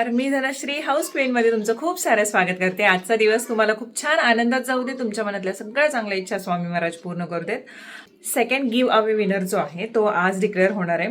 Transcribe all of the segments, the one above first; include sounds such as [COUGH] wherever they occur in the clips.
नमस्कार. मी धनश्री हाऊसमध्ये तुमचं खूप सारं स्वागत करते. आजचा दिवस तुम्हाला खूप छान आनंदात जाऊ दे तुमच्या मनातल्या सगळ्या चांगल्या इच्छा स्वामी महाराज पूर्ण करू देत. सेकंड गिव अवे विनर जो आहे तो आज डिक्लेअर होणार आहे.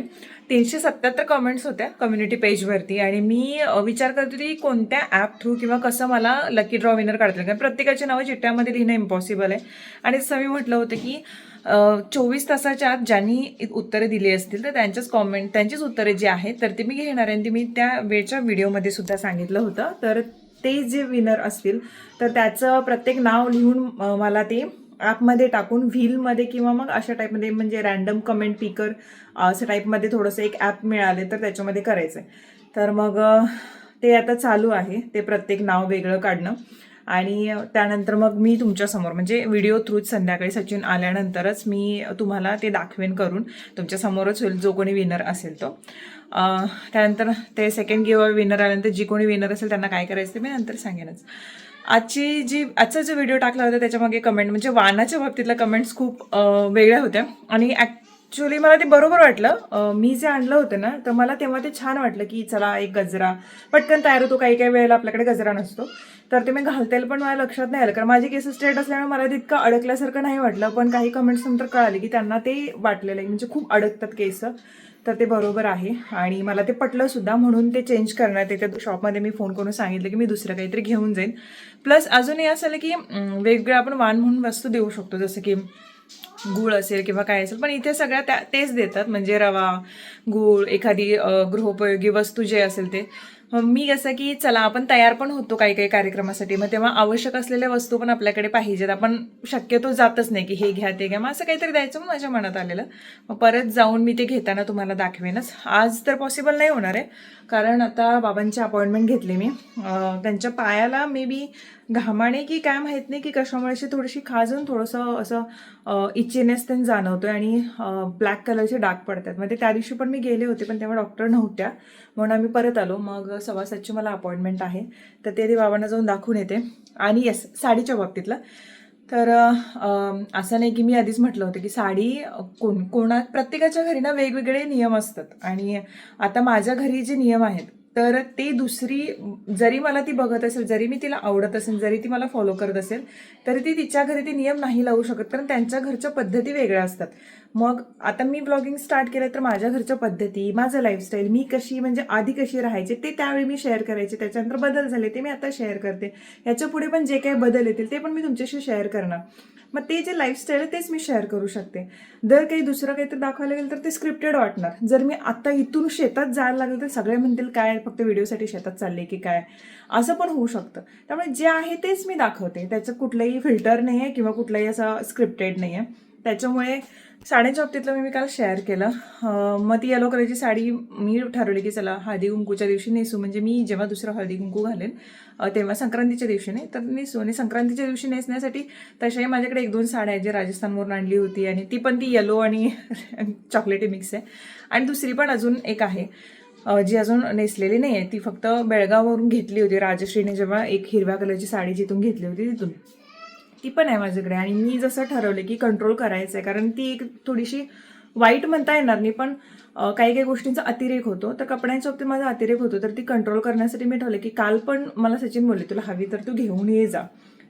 तीनशे सत्याहत्तर कमेंट्स होत्या कम्युनिटी पेजवरती आणि मी विचार करत होती की कोणत्या ॲप थ्रू किंवा कसं मला लकी ड्रॉ विनर काढता येईल? कारण प्रत्येकाची नावं चिठ्ठ्यामध्ये लिहिणं इम्पॉसिबल आहे. आणि जसं मी म्हटलं होतं की चोवीस तासाच्या आत ज्यांनी उत्तरे दिली असतील तर त्यांच्याच कॉमेंट त्यांचीच उत्तरे जी आहेत तर ते मी घेणार आहे. आणि ते मी त्या वेळच्या व्हिडिओमध्ये सुद्धा सांगितलं होतं. तर ते जे विनर असतील तर त्याचं प्रत्येक नाव लिहून मला ते ॲपमध्ये टाकून व्हीलमध्ये किंवा मग अशा टाईपमध्ये म्हणजे रॅन्डम कमेंट पिकर असं टाईपमध्ये थोडंसं एक ॲप मिळाले तर त्याच्यामध्ये करायचं आहे तर मग ते आता चालू आहे. ते प्रत्येक नाव वेगळं काढणं. आणि त्यानंतर मग मी तुमच्यासमोर म्हणजे व्हिडिओ थ्रूच संध्याकाळी सचिन आल्यानंतरच मी तुम्हाला ते दाखवेन करून. तुमच्यासमोरच होईल जो कोणी विनर असेल तो. त्यानंतर ते सेकंड गिव्ह विनर आल्यानंतर जी कोणी विनर असेल त्यांना काय करायचं ते मी नंतर सांगेनच. आजची जी आजचा जो व्हिडिओ टाकला होता त्याच्यामागे कमेंट म्हणजे वानाच्या बाबतीतल्या कमेंट्स खूप वेगळ्या होत्या. आणि ॲक्च्युली मला ते बरोबर वाटलं. मी जे आणलं होतं ना तर मला तेव्हा ते छान वाटलं की चला एक गजरा. पटकन तयार होतो काही काही वेळेला आपल्याकडे गजरा नसतो. तर ते मी घालता येईल पण माझ्या लक्षात नाही आलं. कारण माझी केस स्ट्रेट असल्यामुळे मला तितकं अडकल्यासारखं नाही वाटलं. पण काही कमेंट्स नंतर कळाले की त्यांना ते वाटलेलं आहे. म्हणजे खूप अडकतात केस तर ते बरोबर आहे. आणि मला ते पटलं सुद्धा म्हणून ते चेंज करण्यात येते. शॉपमध्ये मी फोन करून सांगितलं की मी दुसरं काहीतरी घेऊन जाईन. प्लस अजूनही असं आलं की वेगवेगळं आपण वाण म्हणून वस्तू देऊ शकतो. जसं की गूळ असेल किंवा काय असेल पण इथे सगळ्या त्या तेच देतात. म्हणजे रवा गूळ एखादी गृहोपयोगी वस्तू जे असेल ते. मग मी कसं की चला आपण तयार पण होतो काही काही कार्यक्रमासाठी. मग तेव्हा आवश्यक असलेल्या वस्तू पण आपल्याकडे पाहिजेत. आपण शक्यतो जातच नाही की हे घ्या ते घ्या. मग असं काहीतरी द्यायचं मग माझ्या मनात आलेलं. मग परत जाऊन मी ते घेताना तुम्हाला दाखवेनच. आज तर पॉसिबल नाही होणार आहे. कारण आता बाबांची अपॉइंटमेंट घेतली मी. त्यांच्या पायाला मे बी घामाने की काय माहीत नाही की कशामुळे अशी थोडीशी खाजून थोडंसं असं इचेनेस त्यांनी जाणवतोय आणि ब्लॅक कलरचे डाग पडतात. मग ते त्या दिवशी पण मी गेले होते पण तेव्हा डॉक्टर नव्हत्या. म्हणून आम्ही परत आलो. मग सव्वा सातची मला अपॉइंटमेंट आहे. तर ते बाबांना जाऊन दाखवून येते. आणि येस साडीच्या बाबतीतलं. तर असं नाही की मी आधीच म्हटलं होतं की साडी कोण कोणा प्रत्येकाच्या घरी ना वेगवेगळे नियम असतात. आणि आता माझ्या घरी जे नियम आहेत तर ते दुसरी जरी मला ती बघत असेल जरी मी तिला आवडत असेल जरी ती मला फॉलो करत असेल तरी ती तिच्या घरी ते नियम नाही लावू शकत कारण त्यांच्या घरच्या पद्धती वेगळ्या असतात. मग आता मी ब्लॉगिंग स्टार्ट केलं तर माझ्या घरच्या पद्धती माझं लाईफस्टाईल मी कशी म्हणजे आधी कशी राहायचे ते त्यावेळी मी शेअर करायचे त्याच्यानंतर बदल झाले ते मी आता शेअर करते. याच्यापुढे पण जे काही बदल येतील ते पण मी तुमच्याशी शेअर करणार. मग ते जे लाईफस्टाईल आहे तेच मी शेअर करू शकते. जर काही दुसरं काहीतरी दाखवायला गेलं तर ते स्क्रिप्टेड वाटणार. जर मी आता इथून शेतात जायला लागलं तर सगळे म्हणतील काय फक्त व्हिडिओसाठी शेतात चालले की काय? असं पण होऊ शकतं. त्यामुळे जे आहे तेच मी दाखवते. त्याचं कुठलंही फिल्टर नाही आहे किंवा कुठलंही असं स्क्रिप्टेड नाही आहे त्याच्यामुळे साड्यांच्या बाबतीतलं मी मी काल शेअर केलं. मग ती येलो कलरची साडी मी ठरवली की चला हळदी कुंकूच्या दिवशी नेसू. म्हणजे मी जेव्हा दुसरं हळदी कुंकू घालेन तेव्हा संक्रांतीच्या दिवशी नाही तर नेसू. आणि संक्रांतीच्या दिवशी नेसण्यासाठी तशाही माझ्याकडे एक दोन साड्या आहेत जे राजस्थानवरून आणली होती. आणि ती पण ती येलो आणि [LAUGHS] चॉकलेटी मिक्स आहे. आणि दुसरी पण अजून एक आहे. जी अजून नेसलेली नाही आहे ती फक्त बेळगाववरून घेतली होती. राजश्रीने जेव्हा एक हिरव्या कलरची साडी जिथून घेतली होती तिथून. ती पण आहे माझ्याकडे. आणि मी जसं ठरवलं की कंट्रोल करायचं आहे कारण ती एक थोडीशी वाईट म्हणता येणार नाही पण काही काही गोष्टींचा अतिरेक होतो. तर कपड्यांच्या बाबतीत माझा अतिरेक होतो तर ती कंट्रोल करण्यासाठी मी ठरवलं की काल पण मला सचिन बोलले तुला हवी तर तू घेऊन ये जा.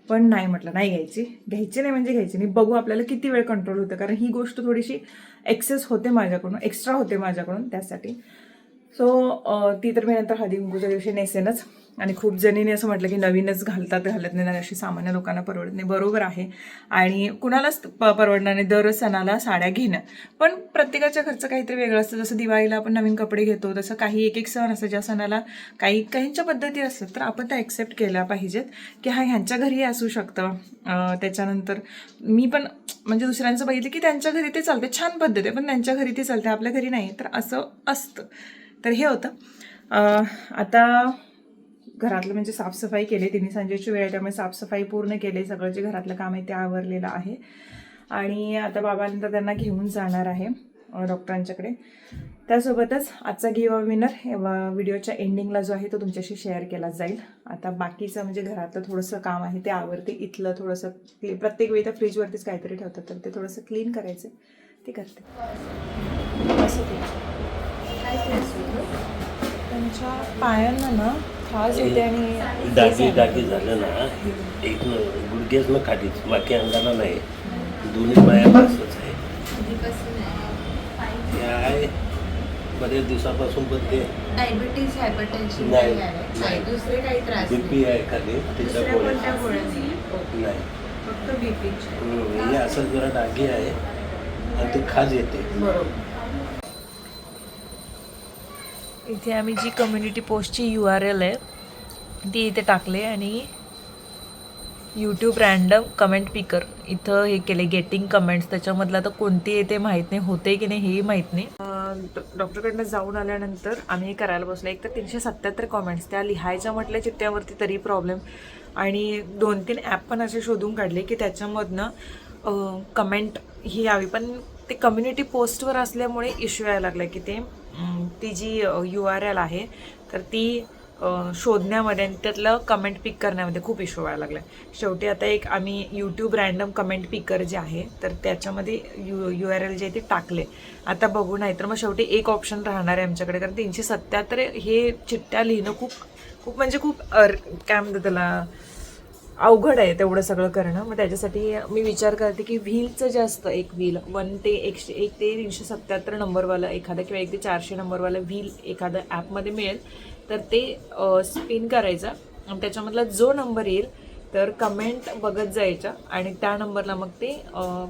पण नाही म्हटलं नाही घ्यायची. घ्यायची नाही म्हणजे घ्यायची नाही. बघू आपल्याला किती वेळ कंट्रोल होतं कारण ही गोष्ट थोडीशी एक्सेस होते माझ्याकडून एक्स्ट्रा होते माझ्याकडून त्यासाठी. सो ती तर मी नंतर हळदी कुंकूच्या दिवशी नेसेनच. आणि खूप जणींनी असं म्हटलं की नवीनच घालतात घालत नाही अशी सामान्य लोकांना परवडत नाही. बरोबर आहे. आणि कुणालाच प- परवडणार नाही. दर सणाला साड्या घेणं. पण प्रत्येकाच्या घरचं काहीतरी वेगळं असतं. जसं दिवाळीला आपण नवीन कपडे घेतो तसं काही एक एक सण असतं. ज्या सणाला काही काहींच्या पद्धती असतात तर आपण त्या ॲक्सेप्ट केल्या पाहिजेत की हा ह्यांच्या घरी असू शकतं. त्याच्यानंतर मी पण म्हणजे दुसऱ्यांचं बघितलं की त्यांच्या घरी ते चालते छान पद्धत आहे पण त्यांच्या घरी ते चालते आपल्या घरी नाही तर असं असतं. तर हे होतं. आता घरातलं म्हणजे साफसफाई केली तिन्ही संजेची वेळ त्यामुळे साफसफाई पूर्ण केली सगळं जे घरातलं काम आहे ते आवरलेलं आहे. आणि आता बाबांनंतर त्यांना घेऊन जाणार आहे डॉक्टरांच्याकडे. त्यासोबतच आजचा गिव विनर व्हिडिओच्या एंडिंगला जो आहे तो तुमच्याशी शेअर केला जाईल. आता बाकीचं म्हणजे घरातलं थोडंसं काम आहे ते आवरते इथलं थोडंसं क्ली प्रत्येक वेळी त्या फ्रीजवरतीच काहीतरी ठेवतात तर ते थोडंसं क्लीन करायचं ते करते. त्यांच्या पायांना ना खाज येते आणि डागी डागी झालं ना एक न गुडघेच न खालीच बाकी अंगाला नाही. दोन्ही पायाला असंच आहे. आहे बरेच दिवसापासून पण ते डायबिटीज हायपरटेन्शन नाही, नाही. नाही. दुसरे काही त्रास बीपी आहे खाली त्याच्या दुसऱ्या कोणत्या गोळ्या? गोळ्या नाही. फक्त बीपीचे हम्म, हे असं जरा डागी आहे. आणि ते खाज येते. बरोबर. इथे आम्ही जी कम्युनिटी पोस्टची यू आर एल आहे ती इथे टाकले आणि यूट्यूब रँडम कमेंट पिकर इथं हे केले गेटिंग कमेंट्स त्याच्यामधलं आता कोणती येते माहीत नाही होते की नाही हेही माहीत नाही. डॉक्टरकडनं जाऊन आल्यानंतर आम्ही हे करायला बसलो. एक तर तीनशे सत्याहत्तर कॉमेंट्स त्या लिहायच्या म्हटल्या चित्त्यावरती तरी प्रॉब्लेम आणि दोन तीन ॲप पण असे शोधून काढले की त्याच्यामधनं कमेंट ही यावी. पण ते कम्युनिटी पोस्टवर असल्यामुळे इश्यू यायला लागला की ते ती जी यू आर एल आहे तर ती शोधण्यामध्ये आणि त्यातलं कमेंट पिक करण्यामध्ये खूप इश्यू व्हायला लागला आहे शेवटी आता एक आम्ही यूट्यूब रँडम कमेंट पिकर जे आहे तर त्याच्यामध्ये you you R L J आहे ते टाकले. आता बघू नाही तर मग शेवटी एक ऑप्शन राहणार आहे आमच्याकडे कारण तीनशे सत्याहत्तर हे चिठ्ठ्या लिहिणं खूप खूप म्हणजे खूप अर काय म्हणतात त्याला अवघड आहे तेवढं सगळं करणं. मग त्याच्यासाठी मी विचार करते की व्हीलचं जे असतं एक व्हील वन ते एकशे एक ते तीनशे सत्याहत्तर नंबरवालं एखादं किंवा एक ते चारशे नंबरवालं व्हील एखादं ॲपमध्ये मिळेल. तर ते स्पिन करायचं आणि त्याच्यामधला जो नंबर येईल तर कमेंट बघत जायच्या आणि त्या नंबरला मग ते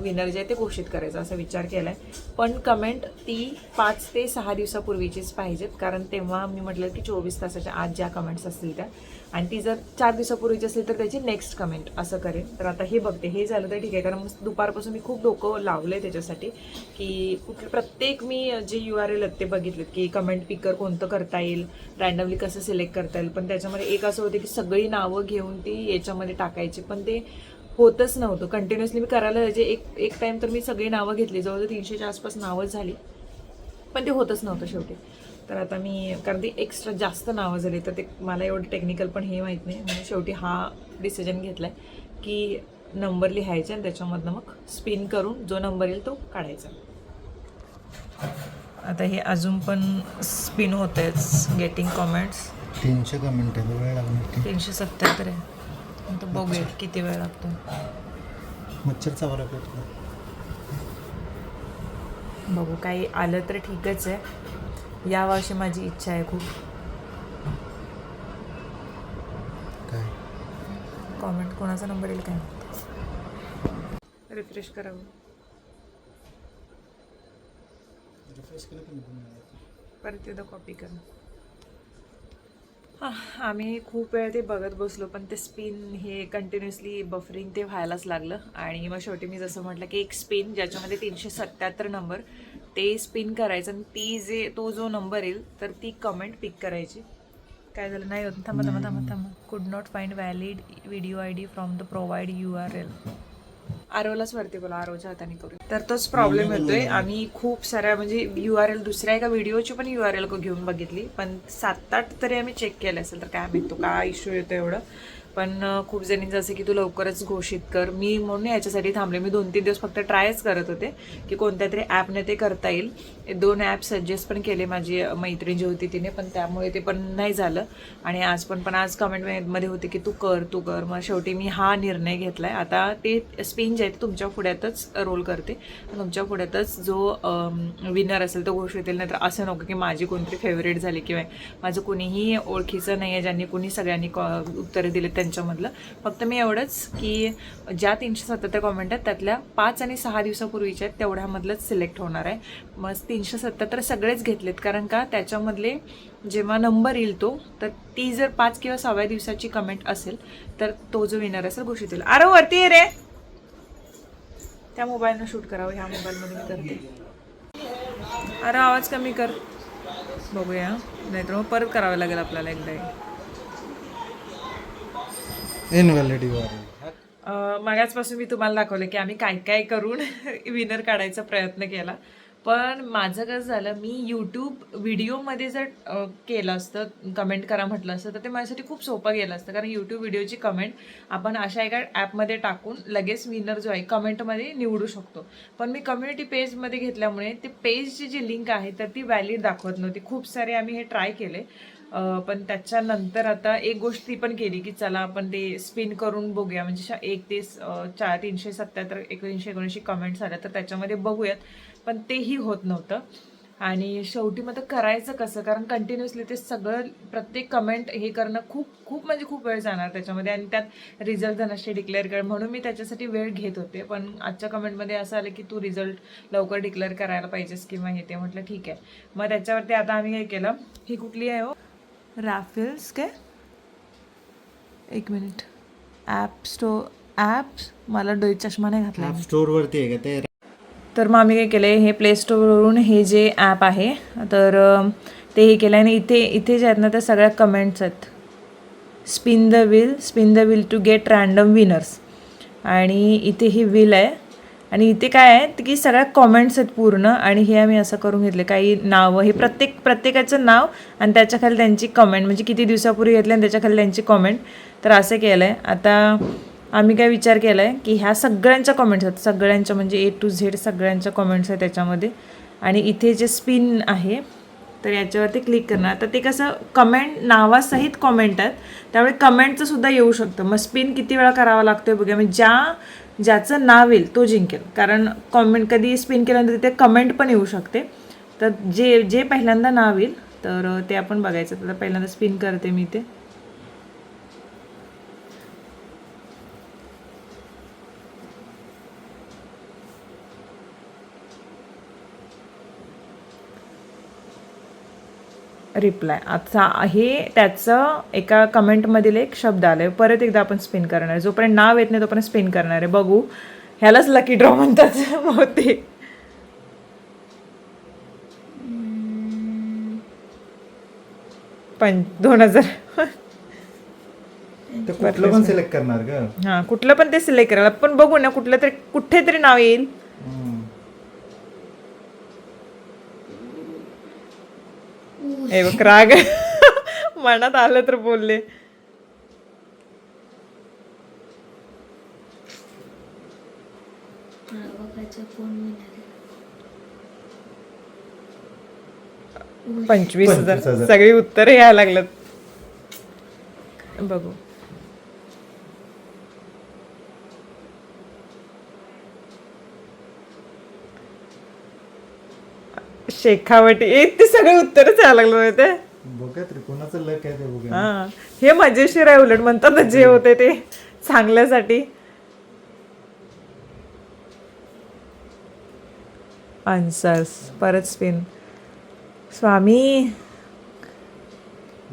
विनर जे आहे ते घोषित करायचं असा विचार केला आहे पण कमेंट ती पाच ते सहा दिवसापूर्वीचीच पाहिजेत कारण तेव्हा मी म्हटलं की चोवीस तासाच्या आज ज्या कमेंट्स असतील त्या आणि ती जर चार दिवसापूर्वीची असेल तर त्याची नेक्स्ट कमेंट असं करेन. तर आता हे बघते हे झालं तर ठीक आहे कारण दुपारपासून मी खूप डोकं लावलं आहे त्याच्यासाठी की कुठले प्रत्येक मी जे यू आर एल आहेत ते बघितलेत की कमेंट पिकर कोणतं करता येईल रँडमली कसं सिलेक्ट करता येईल पण त्याच्यामध्ये एक असं होतं की सगळी नावं घेऊन ती याच्यामध्ये टाकायची पण ते होतच नव्हतं. कंटिन्युअसली मी करायला जे एक एक टाईम तर मी सगळी नावं घेतली जवळजवळ तीनशेच्या आसपास नावं झाली पण ते होतच नव्हतं शेवटी. तर आता मी कारण ती एक्स्ट्रा जास्त नावं झाली तर ते मला एवढं टेक्निकल पण हे माहीत नाही. म्हणून शेवटी हा डिसिजन घेतला आहे की नंबर लिहायचे आणि त्याच्यामधनं मग स्पिन करून जो नंबर येईल तो काढायचा. आता हे अजून पण स्पिन होत आहेच गेटिंग कॉमेंट्स तीनशे कमेंट आहे वेळ लागणार तीनशे सत्याहत्तर आहे. आता बघूया किती वेळ लागतो. मच्छर बघू काही आलं तर ठीकच आहे. या वर्षी माझी इच्छा आहे खूप. काय? कॉमेंट कोणाचा नंबर येईल काय रिफ्रेश करावं. रिफ्रेश. परत एकदा कॉपी करा. हां आम्ही खूप वेळ ते बघत बसलो पण ते स्पिन हे कंटिन्युअसली बफरिंग ते व्हायलाच लागलं. आणि मग शेवटी मी जसं म्हटलं की एक स्पिन ज्याच्यामध्ये तीनशे सत्याहत्तर नंबर ते स्पिन करायचं आणि ती जे तो जो नंबर येईल तर ती कमेंट पिक करायची. काय झालं? नाही होत. थांबा थांबा थांबा थांबा. Could not find valid video I D from the provide U R L आरोलाच वरती बोला. आरोच्या हाताने करू. तर तोच प्रॉब्लेम येतोय. आम्ही खूप साऱ्या म्हणजे यू आर एल दुसऱ्या एका व्हिडिओची पण यू आर एल घेऊन बघितली. पण सात आठ तरी आम्ही चेक केले असेल तर काय माहीत तो काय इश्यू येतो एवढं. पण खूप जणींचं असं की तू लवकरच घोषित कर. मी म्हणून याच्यासाठी थांबले. मी दोन तीन दिवस फक्त ट्रायच करत होते की कोणत्या तरी ॲपने ते करता येईल. हे दोन ॲप सजेस्ट पण केले माझी मैत्रीण जी होती तिने पण त्यामुळे ते पण नाही झालं. आणि आज पण पण आज कमेंटमध्ये होते की तू कर तू कर. मग शेवटी मी हा निर्णय घेतला आहे आता ते स्पिन जे आहे ते तुमच्या पुढ्यातच रोल करते. तुमच्या पुढ्यातच जो विनर असेल तो घोषित येईल नाहीतर असं नको की माझी कोणतरी फेवरेट झाली किंवा माझं कुणीही ओळखीचं नाही आहे ज्यांनी कुणी सगळ्यांनी कॉ उत्तरं दिले त्यांच्यामधलं. फक्त मी एवढंच की ज्या तीनशे सत्याहत्तर कॉमेंट आहेत त्यातल्या पाच आणि सहा दिवसापूर्वीच्या आहेत तेवढ्यामधलंच सिलेक्ट होणार आहे. मग तीनशे सत्याहत्तर सगळेच घेतलेत कारण का त्याच्यामधले जेव्हा नंबर येईल तो तर ती जर पाच किंवा सहाव्या दिवसाची कमेंट असेल तर तो जो विनर असेल घोषित होईल. अरे वरती ये रे! त्या मोबाईलनं शूट करावं ह्या मोबाईलमध्ये मी करते. अरे आवाज कमी कर. बघूया. नाहीतर मग परत करावं लागेल आपल्याला एकदा. हे. इनव्हॅलिड यू आर मी तुम्हाला दाखवलं की आम्ही काय काय करून [LAUGHS] विनर काढायचा प्रयत्न केला. पण माझं कसं झालं मी यूट्यूब व्हिडिओमध्ये जर केलं असतं कमेंट करा म्हटलं असतं तर ते माझ्यासाठी खूप सोपं गेलं असतं. कारण यूट्यूब व्हिडिओची कमेंट आपण अशा एका ॲपमध्ये टाकून लगेच विनर जो आहे कमेंटमध्ये निवडू शकतो. पण मी कम्युनिटी पेजमध्ये घेतल्यामुळे ते पेजची जी लिंक आहे तर ती व्हॅलिड दाखवत नव्हती. खूप सारे आम्ही हे ट्राय केले. पण त्याच्यानंतर आता एक गोष्ट ती पण केली की चला आपण ते स्पिन करून बघूया. म्हणजे एक ते चार तीनशे सत्याहत्तर एकोणीसशे एकोणऐंशी कमेंट्स आल्या तर त्याच्यामध्ये बघूयात. पण तेही होत नव्हतं. आणि शेवटी मग करायचं कसं? कारण कंटिन्युअसली ते सगळं प्रत्येक कमेंट हे करणं खूप खूप म्हणजे खूप वेळ जाणार त्याच्यामध्ये. आणि त्यात रिझल्ट धनाशी डिक्लेअर कर म्हणून मी त्याच्यासाठी वेळ घेत होते. पण आजच्या कमेंटमध्ये असं आलं की तू रिझल्ट लवकर डिक्लेअर करायला पाहिजेस किंवा हे ते. म्हटलं ठीक आहे. मग त्याच्यावरती आता आम्ही काय केलं. ही कुठली आहे हो? राफेल्स काय एक मिनिट ॲप स्टोर ॲप्स मला डोळे चष्मा नाही घातला. ॲप स्टोअरवरती आहे का ते? तर मग आम्ही काय केलं आहे हे प्ले स्टोअरवरून हे जे ॲप आहे तर ते हे केलं आणि इथे इथे जे आहेत ना त्या सगळ्या कमेंट्स आहेत. Spin the wheel spin the wheel to get random winners आणि इथे ही विल आहे. आणि इथे काय आहे की सगळ्या कॉमेंट्स आहेत पूर्ण आणि हे आम्ही असं करून घेतले. काही नावं हे प्रत्येक प्रत्येकाचं नाव आणि त्याच्याखाली त्यांची कमेंट म्हणजे किती दिवसापूर्वी घेतले आणि त्याच्याखाली त्यांची कमेंट तर असं केलं आहे आता आम्ही काय विचार केला आहे की ह्या सगळ्यांच्या कमेंट्स आहेत. सगळ्यांच्या म्हणजे ए टू झेड सगळ्यांच्या कमेंट्स आहेत त्याच्यामध्ये. आणि इथे जे स्पिन आहे तर याच्यावरती क्लिक करणार. तर ते कसं कमेंट नावासहित कॉमेंट आहेत. त्यामुळे कमेंटचं सुद्धा येऊ शकतं. मग स्पिन किती वेळा करावा आहे बघूया. म्हणजे ज्या ज्याचं नाव येईल तो जिंकेल. कारण कमेंट कधी स्पिन केल्यानंतर तिथे कमेंट पण येऊ शकते. तर जे जे पहिल्यांदा नाव येईल तर ते आपण बघायचं. तर पहिल्यांदा स्पिन करते मी ते. रिप्लाय आता हे त्याचं एका कमेंटमधील एक शब्द आलं आहे परत एकदा आपण स्पिन करणार आहे. जोपर्यंत नाव येत नाही तोपर्यंत स्पिन करणार आहे. बघू. ह्यालाच लकी ड्रॉ म्हणतात. [LAUGHS] बहुतेक. पंच दोन हजार. [LAUGHS] ते कुठलं पण सिलेक्ट करणार का हां कुठलं पण ते सिलेक्ट करायला. पण बघू ना कुठलं तरी कुठे तरी नाव येईल. हे बघ राग. मनात आलं तर बोलले. पंचवीस हजार. पंचवीस हजार. सगळी उत्तरं यायला लागलं बघू. शेखावटी. ए ते सगळे उत्तरच यायला लागलं माहिती बघा तरी कोणाचं लक आहे ते बघा. हा हे मजेशीर आहे उलट म्हणतात ना जे होते ते. चांगल्यासाठी. आन्सर्स परत स्पिन स्वामी.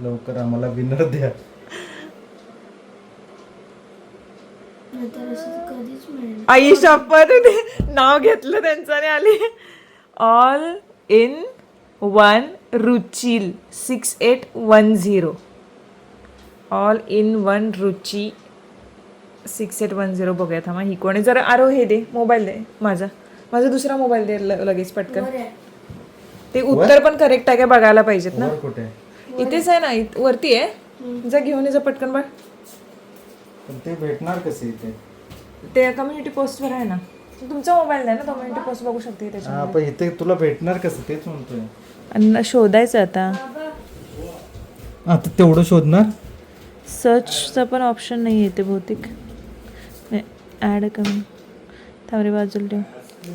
लवकर आम्हाला विनर द्या. आई शपथ ते नाव घेतलं त्यांच्याने आली. All in one रुचिल six eight one zero all in one Ruchi six eight one zero बघूया थांबा. ही कोणी? जरा आरो हे दे. मोबाईल दे. माझा. माझा दुसरा मोबाईल दे ल- लगेच पटकन. ते उत्तर पण करेक्ट आहे का बघायला पाहिजेत ना? वर कुठे? आहे? इथेच आहे ना? इत- वरती आहे? जा घेऊन ये जा पटकन बघ पण ते भेटणार कसे इथे? ते कम्युनिटी पोस्टवर आहे ना. तुमचा मोबाईल नाही ना कम्युनिटी पोस्ट बघू शकते हा पण इथे तुला भेटणार कसं? तेच म्हणतोय. आणि शोधायचं आता. आता तेवढं शोधणार? सर्चचं पण ऑप्शन नाही येते बहुतेक. ॲड कमी थांबरे बाजूला ठेव.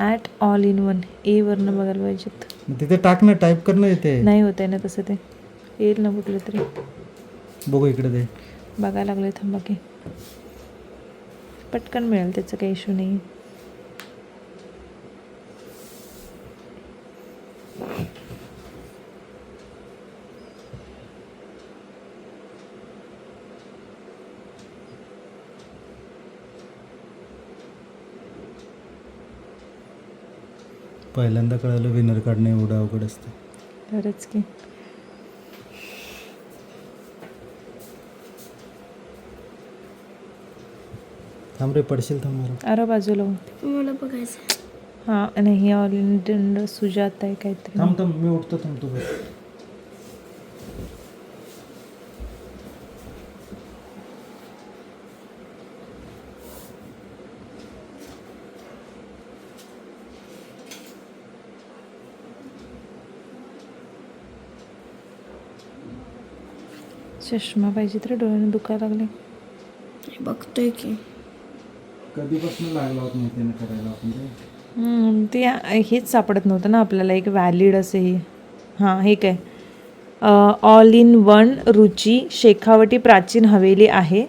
ॲट ऑल इन वन ए वरनं बघायला पाहिजेत. मग तिथे टाक ना टाईप कर ना इथे. नाही होत आहे ना तसं ते. येईल ना कुठलं तरी. बघू इकडे ते. बघायला लागले थांबा की पटकन मिळेल त्याचं काही इश्यू नाही. पहिल्यांदा कळालं विनर काढणं एवढं अवघड असतं. खरंच की. थांब रे पडशील थांब मला अरे बाजूला. मला बघायचं हां नाही ऑल इंडियन सुजात आहे काहीतरी. थांब थांब मी उठतो थांब तू बघ चष्मा पाहिजे तर डोळ्याने दुखायला लागले. बघतोय की. कधीपासून लागला होत नाही त्याने करायला आपण ते? हम्म, ते हेच सापडत नव्हतं ना आपल्याला. एक व्हॅलिड असे हे. हां हे काय? All in one Ruchi Shekhawati प्राचीन हवेली आहे.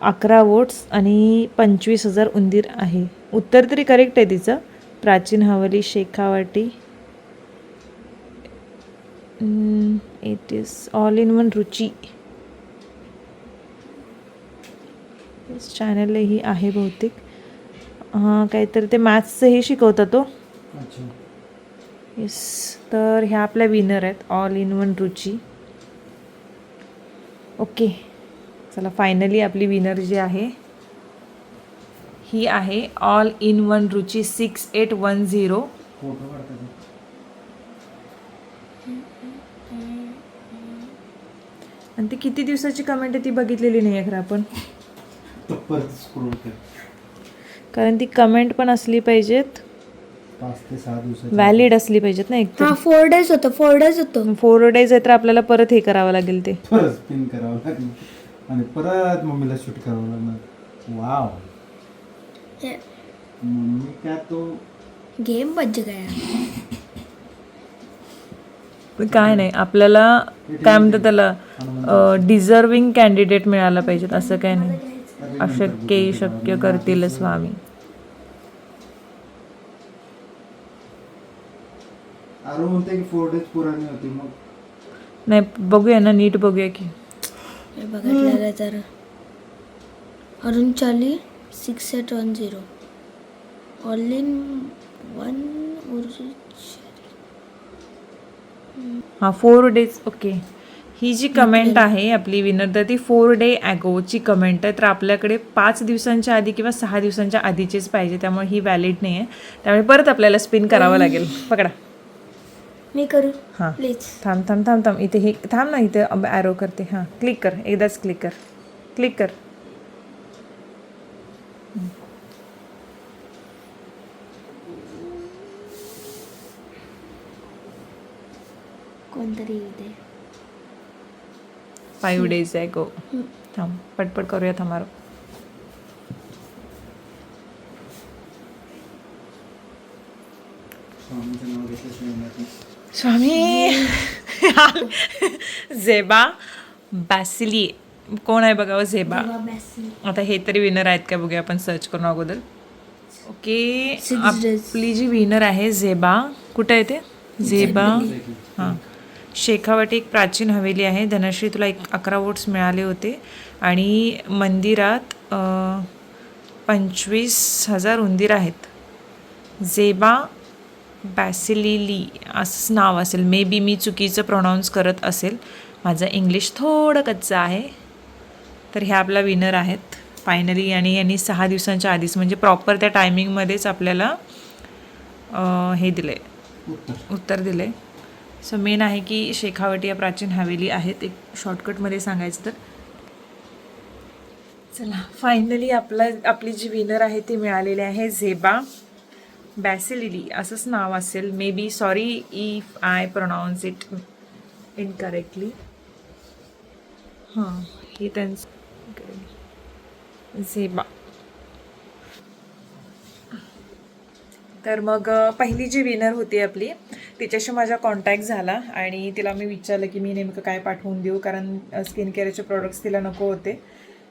अकरा वोट्स आणि पंचवीस हजार उंदीर आहे. उत्तर तरी करेक्ट आहे तिचं. प्राचीन Haveli Shekhawati. It is all in one Ruchi. चॅनलही आहे बहुतेक. हां काहीतरी ते मॅथ्सचं हे शिकवता तो. येस तर ह्या आपल्या विनर आहेत all in one Ruchi. Okay चला फायनली आपली विनर जी आहे ही आहे all in one Ruchi six eight one zero आणि ती किती दिवसाची कमेंट आहे ती बघितलेली नाही आहे खरं आपण तर परत स्क्रोल कर कारण ती कमेंट पण असली पाहिजेत. व्हॅलिड असली पाहिजेत ना एक हा फोर डेज होतं फोर डेज होतं. फोर डेज आहे तर आपल्याला परत हे करावं लागेल ते. परत स्पिन करावं लागणार आणि परत मम्मीला शूट करावं लागणार. वाव मम्मी का तो? गेम बच गया. काय नाही आपल्याला काय म्हणतात त्याला डिझर्विंग कॅन्डिडेट मिळाला पाहिजेत असं काय नाही. अशक्य शक्य करतील स्वामी. नाही बघूया ना नीट बघूया की. हे बघितलेलं तर अरुण चाली six eight one zero all in one हां फोर डेज ओके ही जी कमेंट आहे आपली विनर तर ती फोर डे ॲगोची कमेंट आहे. तर आपल्याकडे पाच दिवसांच्या आधी किंवा सहा दिवसांच्या आधीचीच पाहिजे त्यामुळे ही व्हॅलिड नाही आहे त्यामुळे परत आपल्याला स्पिन करावं लागेल. पकडा. मी करू. हां. प्लीज थांब थांब थांब थांब. इथे हे थांब ना इथे ॲरो करते. हां. क्लिक कर. एकदाच क्लिक कर. क्लिक कर. कोणतरी फाईव्ह डेज आहे गो थांब पटपट करूया माहिती. स्वामी झेबा बॅसिली कोण आहे बघा हो, झेबा आता हे तरी विनर आहेत का बघूया आपण सर्च करून अगोदर ओके आपली जी विनर आहे झेबा कुठं आहे ते? झेबा हां. शेखावटी एक प्राचीन हवेली आहे. धनश्री तुला एक अकरा वोट्स मिळाले होते. आणि मंदिरात पंचवीस हजार उंदीर आहेत. झेबा बॅसिलिली असंच नाव असेल. मे बी मी चुकीचं प्रोनाऊन्स करत असेल. माझं इंग्लिश थोडं कच्चं आहे. तर ह्या आपला विनर आहेत. फायनली आणि यांनी सहा दिवसांच्या आधीच म्हणजे प्रॉपर त्या टायमिंगमध्येच आपल्याला हे दिले उत्तर. उत्तर दिले सो मेन आहे की शेखावटी या प्राचीन हवेली आहेत एक शॉर्टकटमध्ये सांगायचं तर. चला फायनली आपला आपली जी विनर आहे ती मिळालेली आहे झेबा बॅसिलिली असंच नाव असेल. Maybe sorry if I pronounce it incorrectly हां हे त्यांचं. झेबा तर मग पहिली जी विनर होती आपली तिच्याशी माझा कॉन्टॅक्ट झाला आणि तिला मी विचारलं की मी नेमकं काय पाठवून देऊ कारण स्किन केअरचे प्रोडक्ट्स तिला नको होते.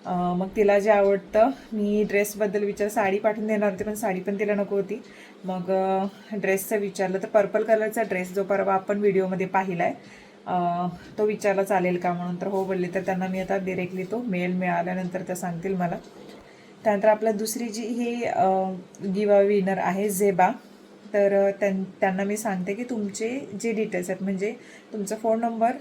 मग तिला जे आवडतं मी ड्रेसबद्दल विचार साडी पाठवून देणार होते पण साडी पण तिला नको होती. मग ड्रेसचं विचारलं तर पर्पल कलरचा ड्रेस जो परवा आपण व्हिडिओमध्ये पाहिला आहे तो विचारला चालेल का म्हणून. तर हो बोलले तर त्यांना मी आता डिरेक्टली तो मेल मिळाल्यानंतर त्या सांगतील मला. त्यानंतर आपलं दुसरी जी ही गिवा विनर आहे झेबा तर त्यां त्यांना मी सांगते की तुमचे जे डिटेल्स आहेत म्हणजे तुमचा फोन नंबर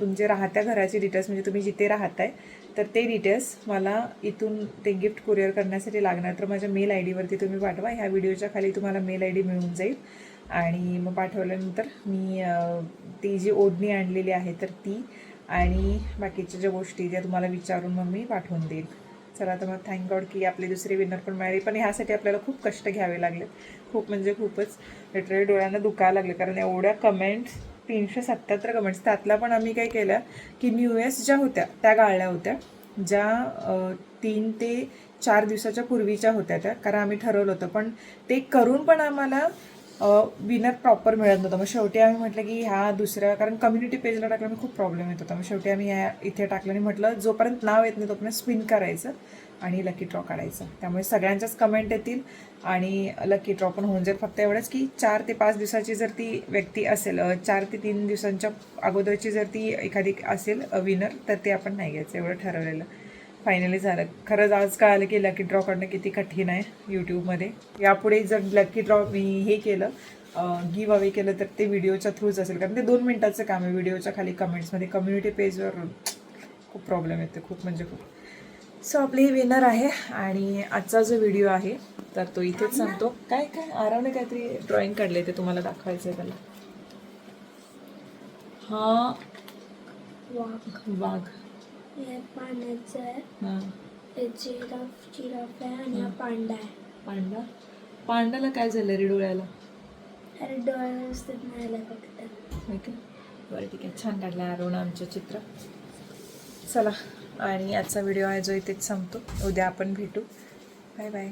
तुमचे राहत्या घराचे डिटेल्स म्हणजे तुम्ही जिथे राहताय तर ते डिटेल्स मला इथून ते गिफ्ट कुरिअर करण्यासाठी लागणार. तर माझ्या मेल आय डीवरती तुम्ही पाठवा ह्या व्हिडिओच्या खाली तुम्हाला मेल आय डी मिळून जाईल. आणि मग पाठवल्यानंतर मी ती जी ओढणी आणलेली आहे तर ती आणि बाकीच्या ज्या गोष्टी त्या तुम्हाला विचारून मग मी पाठवून देईल चला तर मग थँक गॉड की आपली दुसरी विनर पण मिळाली. पण ह्यासाठी आपल्याला खूप कष्ट घ्यावे लागले खूप म्हणजे खूपच. लिटरली डोळ्यांना दुखायला लागले. कारण एवढ्या कमेंट्स तीनशे सत्याहत्तर कमेंट्स त्यातल्या पण आम्ही काय केलं की न्यू इयर्स ज्या होत्या त्या गाळल्या होत्या. ज्या तीन ते चार दिवसाच्या पूर्वीच्या होत्या त्या. कारण आम्ही ठरवलं होतं. पण ते करून पण आम्हाला विनर प्रॉपर मिळत नव्हतं. मग शेवटी आम्ही म्हटलं की ह्या दुसऱ्या कारण कम्युनिटी पेजला टाकल्याने खूप प्रॉब्लेम येत होता. मग शेवटी आम्ही ह्या इथे टाकलं आणि म्हटलं जोपर्यंत नाव येत नाही तोपर्यंत स्पिन करायचं आणि लकी ड्रॉ काढायचं. त्यामुळे सगळ्यांच्याच कमेंट येतील आणि लकी ड्रॉ पण होऊन जाईल. फक्त एवढंच की चार ते पाच दिवसाची जर ती व्यक्ती असेल चार ते तीन दिवसांच्या अगोदरची जर ती एखादी असेल विनर तर ते आपण नाही घ्यायचं. एवढं ठरवलेलं. फायनली झालं. खरंच आज कळालं की लकी ड्रॉ करणं किती कठीण आहे यूट्यूबमध्ये यापुढे जर लकी ड्रॉ मी हे केलं गिव अवे केलं तर ते व्हिडिओच्या थ्रूच असेल. कारण ते दोन मिनटाचं काम आहे व्हिडिओच्या खाली कमेंट्समध्ये कम्युनिटी पेजवर खूप प्रॉब्लेम येते. खूप म्हणजे खूप. सो आपली ही विनर आहे आणि आजचा जो व्हिडिओ आहे तर तो इथेच सांगतो काय काय? आरावने काहीतरी ड्रॉइंग काढले ते तुम्हाला दाखवायचं आहे त्याला. हा वाघ वाघ. पाण्याचं आहे. जिराफ जिराफ आहे आणि हा पांडा आहे. पांडा पांडाला काय झालं रे डोळ्याला? अरे डोळे व्यवस्थित नाही आले फक्त. बरं ठीक आहे. छान काढलं आरोना आमचं चित्र. चला आणि आजचा व्हिडिओ आहे जो इथेच संपतो. उद्या आपण भेटू. Bye bye.